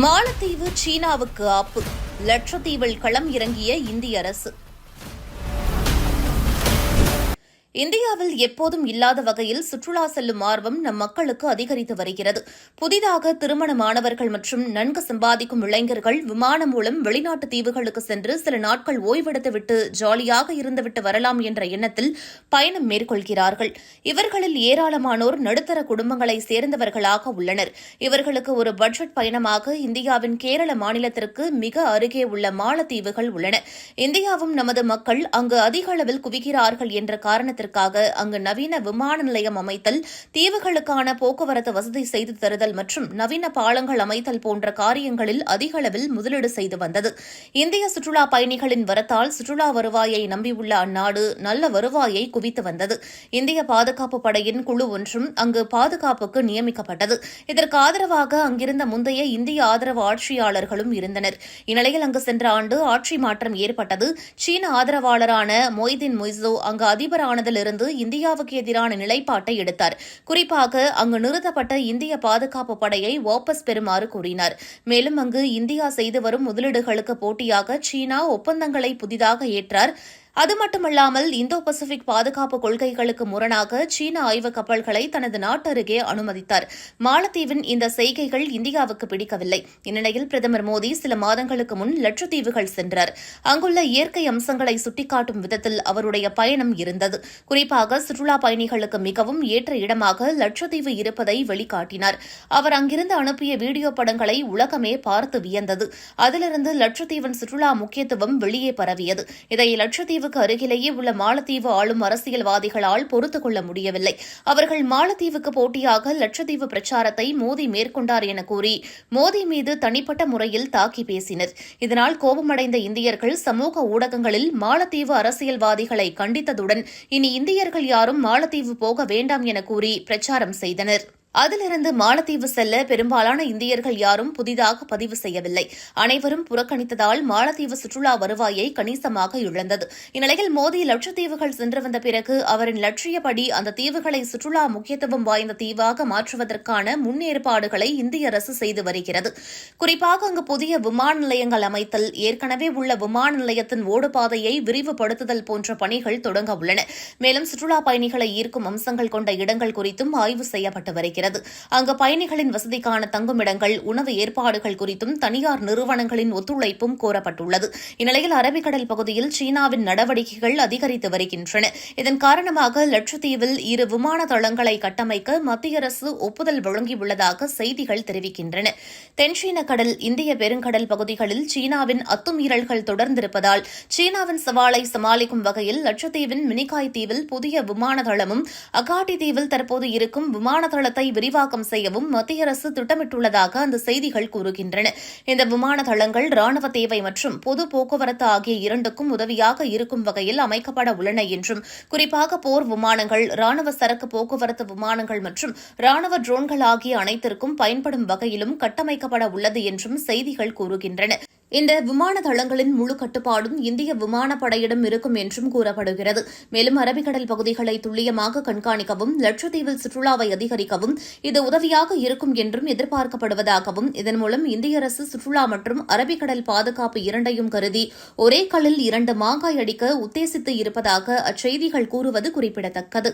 மாலத்தீவு சீனாவுக்கு ஆப்பு. லட்சத்தீவில் களம் இறங்கிய இந்திய அரசு. இந்தியாவில் எப்போதும் இல்லாத வகையில் சுற்றுலா செல்லும் ஆர்வம் நம் மக்களுக்கு அதிகரித்து வருகிறது. புதிதாக திருமணமானவர்கள் மற்றும் நன்கு சம்பாதிக்கும் இளைஞர்கள் விமானம் மூலம் வெளிநாட்டு தீவுகளுக்கு சென்று சில நாட்கள் ஓய்வெடுத்துவிட்டு ஜாலியாக இருந்துவிட்டு வரலாம் என்ற எண்ணத்தில் பயணம் மேற்கொள்கிறார்கள். இவர்களில் ஏராளமானோர் நடுத்தர குடும்பங்களை சேர்ந்தவர்களாக உள்ளனர். இவர்களுக்கு ஒரு பட்ஜெட் பயணமாக இந்தியாவின் கேரள மாநிலத்திற்கு மிக அருகே உள்ள மாலத்தீவுகள் உள்ளன. இந்தியாவும் நமது மக்கள் அங்கு அதிக அளவில் குவிகிறார்கள் என்ற காரணத்திற்காக அங்கு நவீன விமான நிலையம் அமைத்தல் தீவுகளுக்கான போக்குவரத்து வசதி செய்து தருதல் மற்றும் நவீன பாலங்கள் அமைத்தல் போன்ற காரியங்களில் அதிக அளவில் முதலீடு செய்து வந்தது. இந்திய சுற்றுலா பயணிகளின் வரத்தால் சுற்றுலா வருவாயை நம்பியுள்ள அந்நாடு நல்ல வருவாயை குவித்து வந்தது. இந்திய பாதுகாப்பு படையின் குழு ஒன்றும் அங்கு பாதுகாப்புக்கு நியமிக்கப்பட்டது. இதற்கு ஆதரவாக அங்கிருந்த முந்தைய இந்திய ஆதரவு ஆட்சியாளர்களும் இருந்தனர். இந்நிலையில் அங்கு சென்ற ஆண்டு ஆட்சி மாற்றம் ஏற்பட்டது. சீன ஆதரவாளரான மொய்தீன் மொய்சோ அங்கு இருந்து இந்தியாவுக்கு எதிரான நிலைப்பாட்டை எடுத்தார். குறிப்பாக அங்கு நிறுத்தப்பட்ட இந்திய பாதுகாப்பு படையை வாபஸ் பெறுமாறு கூறினார். மேலும் அங்கு இந்தியா செய்து வரும் முதலீடுகளுக்கு போட்டியாக சீனா ஒப்பந்தங்களை புதிதாக ஏற்றார். அது மட்டுமல்லாமல் இந்தோ பசிபிக் பாதுகாப்பு கொள்கைகளுக்கு முரணாக சீன ஆய்வு கப்பல்களை தனது நாட்டருகே அனுமதித்தார். மாலத்தீவின் இந்த செய்கைகள் இந்தியாவுக்கு பிடிக்கவில்லை. இந்நிலையில் பிரதமர் மோடி சில மாதங்களுக்கு முன் லட்சத்தீவுகள் சென்றார். அங்குள்ள இயற்கை அம்சங்களை சுட்டிக்காட்டும் விதத்தில் அவருடைய பயணம் இருந்தது. குறிப்பாக சுற்றுலா பயணிகளுக்கு மிகவும் ஏற்ற இடமாக லட்சத்தீவு இருப்பதை வெளிக்காட்டினார். அவர் அங்கிருந்து அனுப்பிய வீடியோ படங்களை உலகமே பார்த்து வியந்தது. அதிலிருந்து லட்சத்தீவின் சுற்றுலா முக்கியத்துவம் வெளியே பரவியது. இதை லட்சத்தீவு மாலத்தீவுக்கு அருகிலேயே உள்ள மாலத்தீவு ஆளும் அரசியல்வாதிகளால் பொறுத்துக் கொள்ள முடியவில்லை. அவர்கள் மாலத்தீவுக்கு போட்டியாக லட்சத்தீவு பிரச்சாரத்தை மோடி மேற்கொண்டார் என கூறி மோடி மீது தனிப்பட்ட முறையில் தாக்கி பேசினர். இதனால் கோபமடைந்த இந்தியர்கள் சமூக ஊடகங்களில் மாலத்தீவு அரசியல்வாதிகளை கண்டித்ததுடன் இனி இந்தியர்கள் யாரும் மாலத்தீவு போக வேண்டாம் என கூறி பிரச்சாரம் செய்தனர். அதிலிருந்து மாலத்தீவு செல்ல பெரும்பாலான இந்தியர்கள் யாரும் புதிதாக பதிவு செய்யவில்லை. அனைவரும் புறக்கணித்ததால் மாலத்தீவு சுற்றுலா வருவாயை கணிசமாக இழந்தது. இந்நிலையில் மோடி லட்சத்தீவுகள் சென்று வந்த பிறகு அவரின் லட்சியப்படி அந்த தீவுகளை சுற்றுலா முக்கியத்துவம் வாய்ந்த தீவாக மாற்றுவதற்கான முன்னேற்பாடுகளை இந்திய அரசு செய்து வருகிறது. குறிப்பாக அங்கு புதிய விமான நிலையங்கள் அமைத்தல் ஏற்கனவே உள்ள விமான நிலையத்தின் ஓடுபாதையை விரிவுபடுத்துதல் போன்ற பணிகள் தொடங்க உள்ளன. மேலும் சுற்றுலா பயணிகளை ஈர்க்கும் அம்சங்கள் கொண்ட இடங்கள் குறித்தும் ஆய்வு செய்யப்பட்டு வருகிறது. வருகிறது அங்கு பயணிகளின் வசதிக்கான தங்குமிடங்கள் உணவு ஏற்பாடுகள் குறித்தும் தனியார் நிறுவனங்களின் ஒத்துழைப்பும் கோரப்பட்டுள்ளது இந்நிலையில் அரபிக்கடல் பகுதியில் சீனாவின் நடவடிக்கைகள் அதிகரித்து வருகின்றன. இதன் காரணமாக லட்சத்தீவில் இரு விமான தளங்களை கட்டமைக்க மத்திய அரசு ஒப்புதல் வழங்கியுள்ளதாக செய்திகள் தெரிவிக்கின்றன. தென்சீன கடல் இந்திய பெருங்கடல் பகுதிகளில் சீனாவின் அத்துமீறல்கள் தொடர்ந்திருப்பதால் சீனாவின் சவாலை சமாளிக்கும் வகையில் லட்சத்தீவின் மினிகாய் தீவில் புதிய விமான தளமும் அகாட்டி தீவில் தற்போது இருக்கும் விமான தளத்தை விரிவாக்கம் செய்யவும் மத்திய அரசு திட்டமிட்டுள்ளதாக அந்த செய்திகள் கூறுகின்றன. இந்த விமான தளங்கள் ராணுவ தேவை மற்றும் பொது போக்குவரத்து ஆகிய இரண்டுக்கும் உதவியாக இருக்கும் வகையில் அமைக்கப்பட உள்ளன என்றும் குறிப்பாக போர் விமானங்கள் ராணுவ சரக்கு போக்குவரத்து விமானங்கள் மற்றும் ராணுவ ட்ரோன்கள் ஆகிய அனைத்திற்கும் பயன்படும் வகையிலும் கட்டமைக்கப்பட உள்ளது என்றும் செய்திகள் கூறுகின்றன. இந்த விமான தளங்களின் முழு கட்டுப்பாடும் இந்திய விமானப்படையிடம் இருக்கும் என்றும் கூறப்படுகிறது. மேலும் அரபிக்கடல் பகுதிகளை துல்லியமாக கண்காணிக்கவும் லட்சத்தீவில் சுற்றுலாவை அதிகரிக்கவும் இது உதவியாக இருக்கும் என்றும் எதிர்பார்க்கப்படுவதாகவும் இதன் மூலம் இந்திய அரசு சுற்றுலா மற்றும் அரபிக்கடல் பாதுகாப்பு இரண்டையும் கருதி ஒரே கல்லில் இரண்டு மாங்காய் அடிக்க உத்தேசித்து இருப்பதாக அச்செய்திகள் கூறுவது குறிப்பிடத்தக்கது.